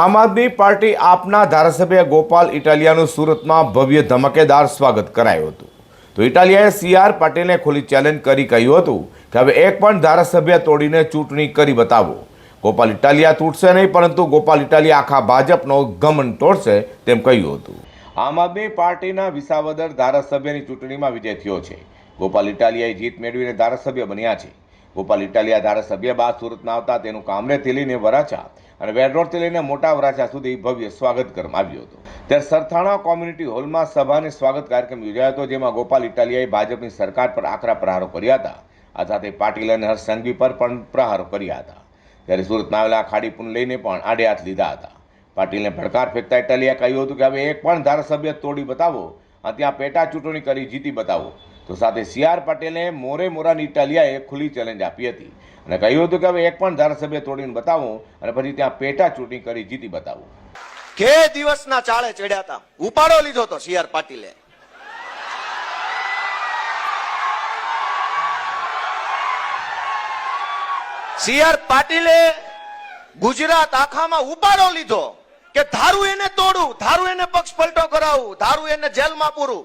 આમ આદમી પાર્ટી આપના ધારાસભ્ય ગોપાલ ઇટાલિયાનું સુરતમાં ભવ્ય ધમાકેદાર સ્વાગત કરાયું હતું. તો ઇટાલિયાએ સી આર પાટીલને ખુલ્લી ચેલેન્જ કરી કહ્યું હતું કે હવે એક પણ ધારાસભ્ય તોડીને ચૂંટણી કરી બતાવો. ગોપાલ ઇટાલિયા તૂટશે નહીં, પરંતુ ગોપાલ ઇટાલિયા આખા ભાજપનો ગમન તોડશે તેમ કહ્યું હતું. આમ આદમી પાર્ટીના વિસાવદર ધારાસભ્યની ચૂંટણીમાં વિજય થયો છે. ગોપાલ ઇટાલિયાએ જીત મેળવીને ધારાસભ્ય બન્યા છે. ગોપાલ ઇટાલિયા ધારાસભ્ય બાદ સુરતના આવતા તેનું કામરેથી લઈને વરાછા અને વેડરોડથી લઈને મોટા વરાછા સુધી ભવ્ય સ્વાગત કરવામાં આવ્યું હતું. ત્યારે સરથાણા કોમ્યુનિટી હોલમાં સભાને સ્વાગત કાર્યક્રમ યોજાયો હતો, જેમાં ગોપાલ, ઇટાલિયાએ ભાજપની સરકાર પર આકરા પ્રહારો કર્યા હતા. આ સાથે પાટીલ અને હર્ષ પર પણ પ્રહારો કર્યા હતા. ત્યારે સુરતમાં આવેલા ખાડીપુન લઈને પણ આડે હાથ લીધા હતા. પાટીલને ભડકાર ફેંકતા ઇટાલિયા કહ્યું હતું કે હવે એક પણ ધારાસભ્ય તોડી બતાવો ત્યાં પેટા ચૂંટણી કરી જીતી બતાવો. તો સાથે સી આર પટેલે મોરે મોરાની ઇટાલિયાએ ખુલ્લી ચેલેન્જ આપી હતી. અને કહ્યું હતું કે હવે એક પણ ધારાસભ્ય તોડીને બતાવો અને પછી ત્યાં પેટા ચૂંટણી કરી જીતી બતાવો. કે દિવસના ચાળે ચડ્યા હતા ઉપાડો લીધો તો સીઆર પાટીલે. સીઆર પાટીલે ગુજરાત આખામાં ઉપાડો લીધો. કે ધારું એને તોડું, ધારું એને પક્ષ પલટો કરાવું, ધારું એને જેલમાં પૂરું.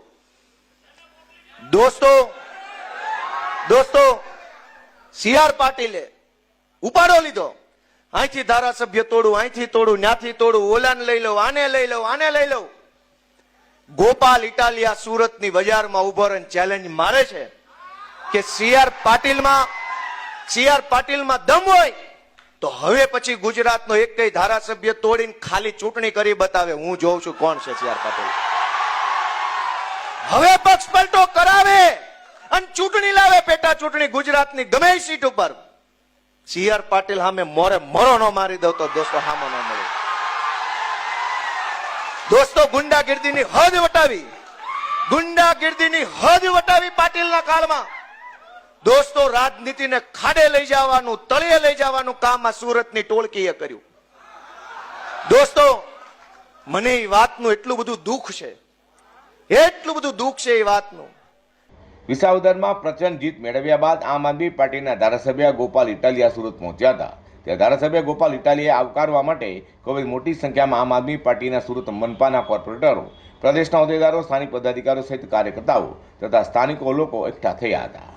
દોસ્તો દોસ્તો સીઆર પાટીલે, ઉપાડો લીધો. અહીંથી ધારાસભ્ય તોડું અહીંથી તોડું, ન્યાથી તોડું, ઓલાને લઈ લઉં, આને લઈ લઉં, આને લઈ લઉં. ગોપાલ ઇટાલિયા સુરતની બજારમાં ઊભો રહીને ચેલેન્જ મારે છે કે સીઆર પાટીલમાં સીઆર પાટીલમાં દમ હોય. તો હવે પછી ગુજરાતનો એક કઈ ધારાસભ્ય તોડીને ખાલી ચૂંટણી કરી બતાવે. હું જોઉં છું કોણ છે સીઆર પાટીલ. હવે પક્ષ પલટો કરાવે અને ચૂંટણી લાવે પેટા ચૂંટણી ગુજરાતની ગમે સીટ ઉપર. સીઆર પાટીલ સામે મોરે મોરો નો મારી દઉં તો દોસ્તો સામો ન મળે. દોસ્તો ગુંડાગીર્દીની હદ વટાવી. ગુંડાગીર્દીની હદ વટાવી પાટીલના કાળમાં. દોસ્તો, રાજનીતિને ખાડે લઈ જવાનું, તળિયે લઈ જવાનું કામ આ સુરતની ટોળકીએ કર્યું. દોસ્તો, મને એ વાતનું એટલું બધું દુઃખ છે. એટલું બધું દુઃખ છે એ વાતનું. વિસાવદરમાં પ્રચંડ જીત મેળવ્યા બાદ આમ આદમી પાર્ટીના ધારાસભ્ય ગોપાલ ઇટાલિયા સુરત પહોંચ્યા હતા. ત્યાં ધારાસભ્ય ગોપાલ ઇટાલિયા આવકારવા માટે ખૂબ મોટી સંખ્યામાં આમ આદમી પાર્ટીના સુરત મનપાના કોર્પોરેટરો, પ્રદેશના હોદ્દેદારો, સ્થાનિક પદાધિકારીઓ સહિત કાર્યકર્તાઓ તથા સ્થાનિકો લોકો એકઠા થયા હતા.